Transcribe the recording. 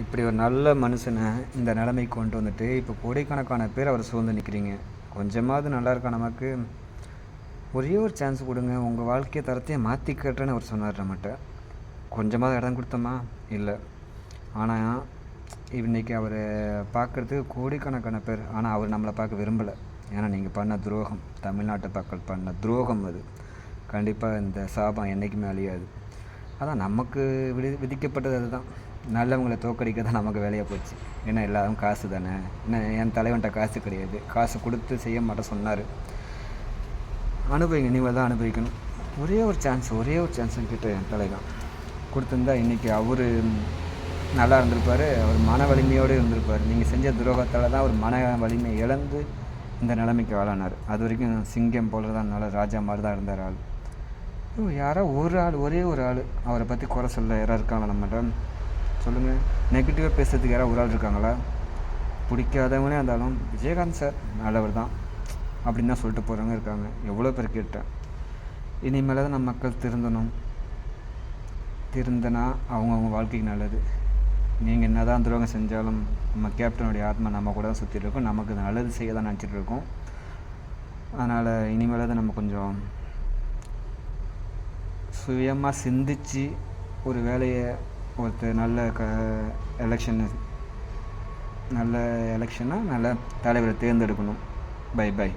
இப்படி ஒரு நல்ல மனுஷனை இந்த நிலைமைக்கு கொண்டு வந்துட்டு இப்போ கோடிக்கணக்கான பேர் அவர் சூழ்ந்து நிற்கிறீங்க கொஞ்சமாவது நல்லா இருக்கா நமக்கு? ஒரே ஒரு சான்ஸ் கொடுங்க. உங்கள் வாழ்க்கை தரத்தையே மாற்றிக்கட்டுறேன்னு அவர் சொன்னார் நம்மகிட்ட. கொஞ்சமாவது இடம் கொடுத்தோமா? இல்லை. ஆனால் இன்னைக்கு அவரை பார்க்குறதுக்கு கோடிக்கணக்கான பேர். ஆனால் அவர் நம்மளை பார்க்க விரும்பலை. ஏன்னா நீங்கள் பண்ண துரோகம் தமிழ்நாட்டு மக்கள் பண்ண துரோகம் அது. கண்டிப்பாக இந்த சாபம் என்றைக்குமே அழியாது. அதான் நமக்கு விதி விதிக்கப்பட்டது அதுதான். நல்லவங்களை தோக்கடிக்க தான் நமக்கு வேலையாக போச்சு. ஏன்னா எல்லாரும் காசு தானே. என்ன என் தலைவன்ட்ட காசு கிடையாது. காசு கொடுத்து செய்ய மாட்டேன் சொன்னார். அனுபவிங்க நீங்கள் தான் அனுபவிக்கணும். ஒரே ஒரு சான்ஸ் ஒரே ஒரு சான்ஸ் கிட்ட என் தலைவன். கொடுத்துருந்தா இன்றைக்கி அவர் நல்லா இருந்திருப்பார். அவர் மன வலிமையோடு இருந்திருப்பார். நீங்கள் செஞ்ச துரோகத்தால் தான் அவர் மன வலிமை இழந்து இந்த நிலைமைக்கு ஆளானார். அது வரைக்கும் சிங்கம் போல தான் நல்ல ராஜா மாதிரி தான் இருந்தார் ஆள். யாரோ ஒரு ஆள் ஒரே ஒரு ஆள். அவரை பற்றி குறை சொல்ல யாராவது இருக்காங்களா நம்மகிட்ட சொல்லுங்கள் நெகட்டிவாக பேசுறதுக்கு யாராவது ஒரு ஆள் இருக்காங்களா? பிடிக்காதவனே இருந்தாலும் விஜயகாந்த் சார் நல்லவர் தான். அப்படின்னு தான் சொல்லிட்டு போகிறவங்க இருக்காங்க. எவ்வளோ பேர் கேட்டேன் இனிமேல் தான் நம்ம மக்கள் திருந்தணும். திருந்தனா அவங்கவுங்க வாழ்க்கைக்கு நல்லது. நீங்கள் என்ன தான் துரோகம் செஞ்சாலும் நம்ம கேப்டனுடைய ஆத்மா நம்ம கூட தான் சுற்றிட்டு இருக்கோம். நமக்கு நல்லது செய்ய தான் நினச்சிட்டு இருக்கோம். அதனால் இனிமேல் தான் நம்ம கொஞ்சம் சுயமாக சிந்திச்சு ஒரு வேலையை ஒருத்தர் நல்ல க எலெக்ஷன் நல்ல எலெக்ஷனாக நல்ல தலைவரை தேர்ந்தெடுக்கணும். By by